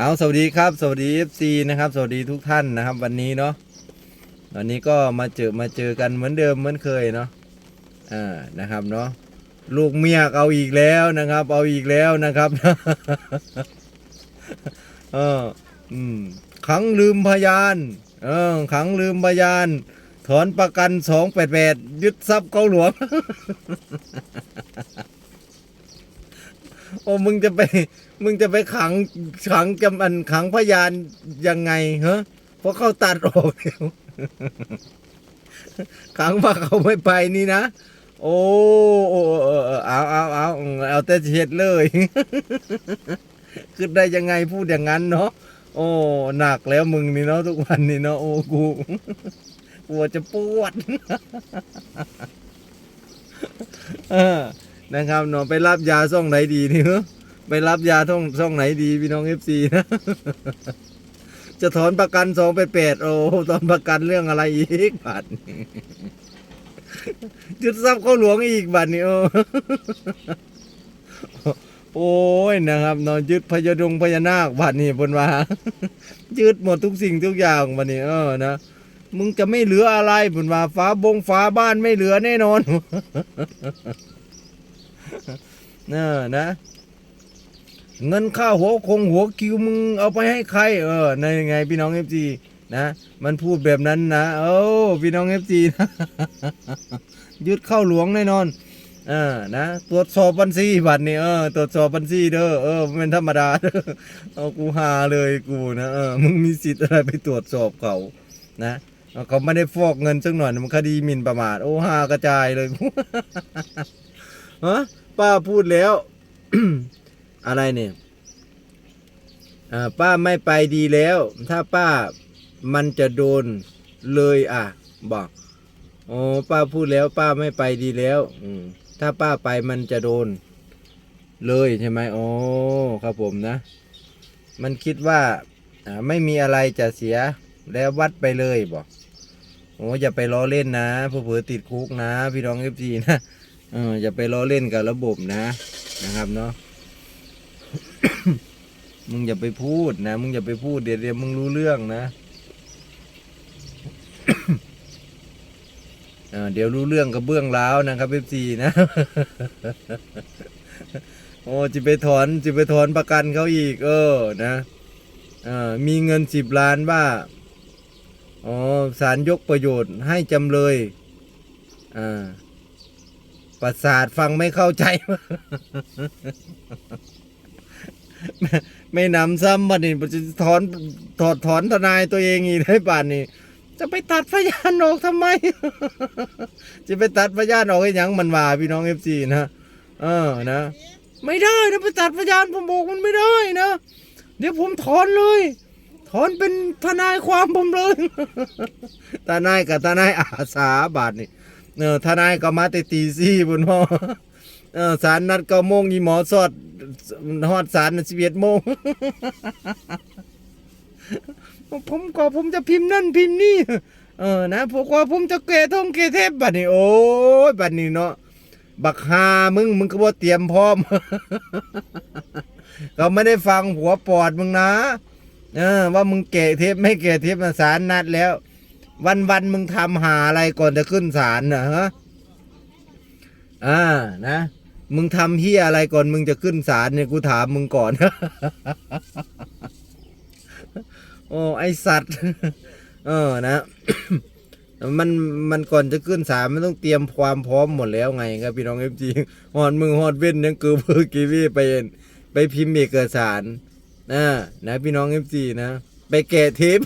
เอาสวัสดีครับ สวัสดี FC นะครับ สวัสดีทุกท่านนะครับ วันนี้เนาะวันนี้ก็มาเจอมาเจอกันเหมือนเดิมเหมือนเคยเนาะอ่านะครับเนาะลูกเมียเอาอีกแล้วนะครับ เอาอีกแล้วนะครับเอออืมขังลืมพยานเออขังลืมพยาน ถอนประกันสองแปดแปดยึดทรัพย์เขาหลวง อ้มึงจะไป มึงจะไปขังขังจำอันขังพยานยังไงเหรอเพราะเขาตัดออกแล้วขังว่าเขาไม่ไปนี่นะ โอ้โอ้เออเออเอาเอาเอาเอาแต่เช็ดเลยคือได้ยังไงพูดอย่างนั้นเนาะโอ้หนักแล้วมึงนี่เนาะทุกวันนี่เนาะโอ้กูกลัวจะปวดเออ นะครับเนาะไปรับยาซ่องไหนดีนี่เหรอไปรับยาท่องซ่องไหนดีพี่น้องเอฟซีนะจะถอนประกันสองไปแปดโอ้ถอนประกันเรื่องอะไรอีกบัตรยึดทรัพย์เขาหลวงอีกบัตรนี่โอ้โอ้ยนะครับนอนยึดพญดงพญานาคบัตรนี่บนว่ายึดหมดทุกสิ่งทุกอย่างบัตรนี่เออนะมึงจะไม่เหลืออะไรบนว่าฟ้าบงฟ้าบ้านไม่เหลือแน่นอน เนอนะ เงินค่าหัวคงหัวคิวมึงเอาไปให้ใคร เออในไงพี่น้องเอฟซีนะ มันพูดแบบนั้นนะโอ้พี่น้องเอฟซีนะยึดเข้าหลวงแน่นอนเออนะ ตรวจสอบบัญชีบัตรนี่เออ ตรวจสอบบัญชีเด้อ เออเป็นธรรมดาเด้อเอากูหาเลยกูนะเออ มึงมีสิทธิ์อะไรไปตรวจสอบเขา นะเอาเขาไม่ได้ฟอกเงินสักหน่อยมันคดีหมิ่นประมาท โอ้หากระจายเลย ฮะป้าพูดแล้ว อะไรเนี่ยอ่าป้าไม่ไปดีแล้ว ถ้าป้ามันจะโดนเลยอะ บอกโอ้ป้าพูดแล้ว ป้าไม่ไปดีแล้ว อืมถ้าป้าไปมันจะโดน เลยใช่ไหมโอ้ครับผมนะ มันคิดว่าไม่มีอะไรจะเสียแล้ววัดไปเลยบอกโอ้อย่าไปล้อเล่นนะเผื่อติดคุกนะ พี่น้องเอฟซีนะ เอออย่าไปล้อเล่นกับระบบนะนะครับเนาะ มึงอย่าไปพูดนะ มึงอย่าไปพูดเดี๋ยวเดี๋ยวมึงรู้เรื่องนะเเดี๋ยวรู้เรื่องกับเบื้องล้าวนะครับเอฟซีนะ โอ้จะไปถอนจะไปถอนประกันเขาอีก เออนะออมีเงินสิบล้านว่าอ๋อศาลยกประโยชน์ให้จำเลย อ่า ประสาทฟังไม่เข้าใจ ไม่นำซ้ำบัดนี้จะถอนถอดถอนทนายตัวเองอีกได้ป่านนี้ จะไปตัดพยานออกทำไม จะไปตัดพยานออกให้ยังมันว่าพี่น้องเอฟซีนะเออนะ ไม่ได้นะไปตัดพยานผมบอกมันไม่ได้นะเดี๋ยวผมถอนเลย ถอนเป็นทนายความผมเลยทนายกับทนายอาสาบาทนี่ เออทนายก็มาแต่ตีซี่บนพ่อเออสารนัดเก็โมงยีหมอสอดฮอดสารสิบเอ็ดโมงผมก็ผมจะพิมพ์นั่นพิมพ์นี่ เออนะผมก็ผมจะเกทงเกเทพบัดนี้โอ้ยบัดนี้เนาะบักฮามึงมึงก็บ่เตรียมพร้อมเขาไม่ได้ฟังหัวปอดมึงนะ เออ ว่ามึงเกะเทปไม่เกะเทปสารนัดแล้ว วันวันมึงทำหาอะไรก่อนจะขึ้นศาลนะฮะอ่านะ มึงทำเฮียอะไรก่อนมึงจะขึ้นศาลเนี่ยกูถามมึงก่อน โอ้ไอสัตว์ เออนะมันมันก่อนจะขึ้นศาลมันต้องเตรียมความพร้อมหมดแล้วไงครับพี่น้องเอฟจีฮอดมึงฮอดเว้นยังกือเพื่อกีวีไปไปพิมพ์เอกสารนะนะพี่น้องเอฟจีนะ ไปแกะเทป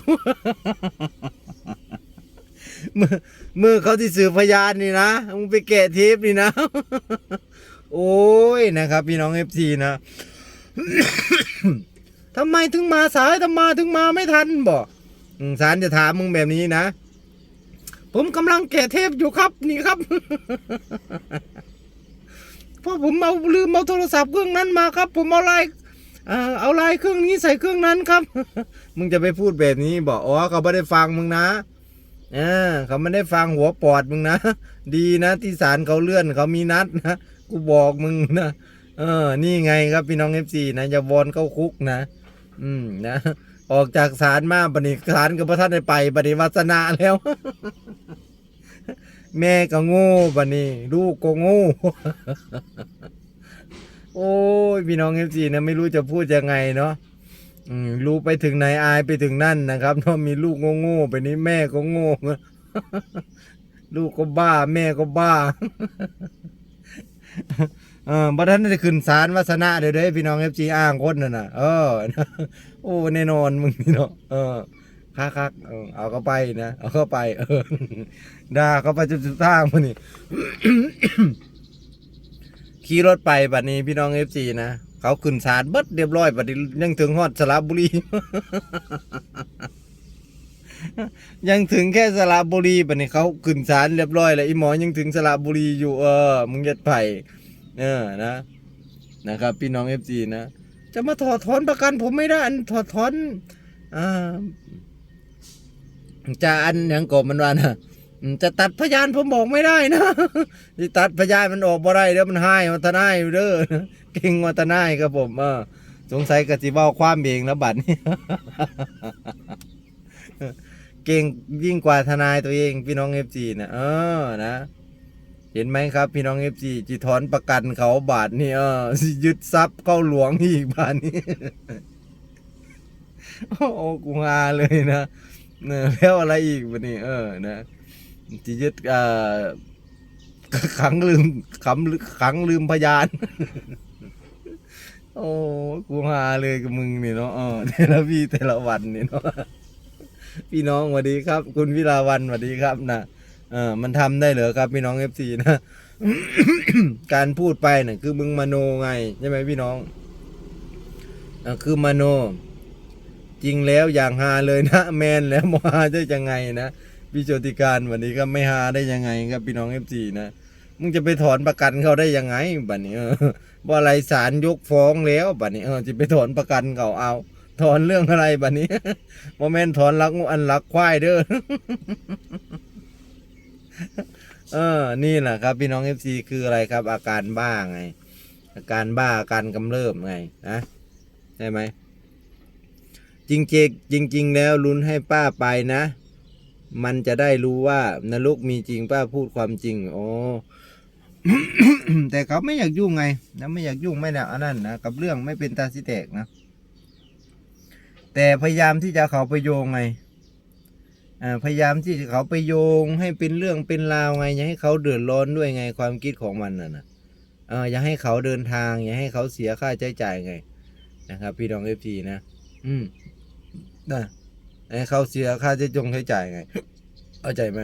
มือเมื่อเขาที่สื่อพยานนี่นะมึงไปแกะเทปนี่นะ โอ้ยนะครับ พี่น้องเอฟซีนะทำไมถึงมาสายทำไมถึงมาไม่ทันบอกอืมศาลจะถามมึงแบบนี้นะ ผมกำลังแกะเทปอยู่ครับนี่ครับเพราะผมเอาลืมเอาโทรศัพท์เครื่องนั้นมาครับ ผมเอาไลน์เอาไลน์เครื่องนี้ใส่เครื่องนั้นครับ มึงจะไปพูดแบบนี้บอกอ๋อเขาไม่ได้ฟังมึงนะ ออเขาไม่ได้ฟังหัวปอดมึงนะ ดีนะที่ศาลเขาเลื่อนเขามีนัดนะ กูบอกมึงนะ เออ นี่ไงครับพี่น้องเอฟซีนะอย่าวอนเข้าคุกนะ อืมนะ ออกจากศาลมาบัดนี้ศาลกับพระท่านได้ไปบัดนี้วัสนาแล้ว แม่ก็โง่บัดนี้ลูกก็โง่โอ้ยพี่น้องเอฟซีนะไม่รู้จะพูดยังไงเนาะ รู้ไปถึงไหนอายไปถึงนั่นนะครับเนาะมีลูกโง่ๆไปนี้แม่ก็โง่ลูกก็บ้า แม่ก็บ้าเออบัดนั้นได้ขึ้นศาลวาสนาเดี๋ยวเด้อพี่น้องเอฟซีอ้างคนนั่นน่ะ เออโอ้แน่นอนมึงนี่เนาะเออคักคักๆเอาเข้าไปนะเอาเข้าไป เออด่าเข้าไปจนสุดทางมันนี่ขี่รถไปบัดนี้พี่น้องเอฟซีนะ เขาขึ้นศาลเบิดเรียบร้อยบัดนี้ยังถึงฮอดสระบุรี ยังถึงแค่สระบุรีบัดนี้เขาขึ้นศาลเรียบร้อยแล้วอีหมอยังถึงสระบุรีอยู่เออมึงยัดไผ่เออนะนะครับ พี่น้องเอฟซีนะจะมาถอดถอนประกันผมไม่ได้อันถอดถอนอ่าจะอันย่างกบมันว่านะ จะตัดพยานผมบอกไม่ได้นะที่ตัดพยานมันออกบ่ได้เดี๋ยวมันให้มันทนายเด้อเก่งมาทนายครับผมเออสงสัยกะสิเว้าความเองแล้วบัดนี้เก่งยิ่งกว่าทนายตัวเองพี่น้องเอฟซีนะเออนะเห็นไหมครับ พี่น้องเอฟซีจีถอนประกันเขาบาทนี่เออยึดทรัพย์เข้าหลวงอีกบาทนี้โอ้กูงาเลยนะเนอะแล้วอะไรอีกวันนี้เออนะ จียึดเอ่อขังลืมขังขังลืมพยาน โอ้กูหาเลยกับมึงนี่เนาะเออแต่ละพี่แต่ละวันนี่เนาะพี่น้องสวัสดีครับ คุณวิลาวันสวัสดีครับนะเออมันทำได้เหรอครับ พี่น้องเอฟซีนะการพูดไปน่ะคือมึงมโนไงใช่ไหมพี่น้องอคือมโน จริงแล้วอย่างฮาเลยนะ แมนแล้วมฮาได้ยังไงนะ พี่โจติการวันนี้ก็ไม่ฮาได้ยังไงครับพี่น้องเอฟซีนะมึงจะไปถอนประกันเขาได้ยังไงบัดนี้ว่าอะไรศาลยกฟ้องแล้วบัดนี้เออจะไปถอนประกันเขาเอา ถอนเรื่องอะไรบัดนี้โมเมนถอนลักงูอันลักควายเด้อเออ นี่แหละครับ พี่น้องเอฟซีคืออะไรครับ อาการบ้าไง อาการบ้าอาการกำเริบไงนะใช่ไหมจริงๆจริง ๆ แล้วลุ้นให้ป้าไปนะ มันจะได้รู้ว่านรกมีจริงป้าพูดความจริงโอ้แต่เขาไม่อยากยุ่งไงนะไม่อยากยุ่งไม่นะอันนั้นนะกับเรื่องไม่เป็นตาสิแตกนะ แต่พยายามที่จะเขาไปโยงไงพยายามที่จะเขาไปโยงให้เป็นเรื่องเป็นราวไงอย่าให้เขาเดือดร้อนด้วยไงความคิดของมันน่ะนะอย่าให้เขาเดินทาง อย่าให้เขาเสียค่าใช้จ่ายไง นะครับ พี่น้องเอฟซีนะ อืมนะ ให้เขาเสียค่าใช้จงใช้จ่ายไงเข้าใจไหม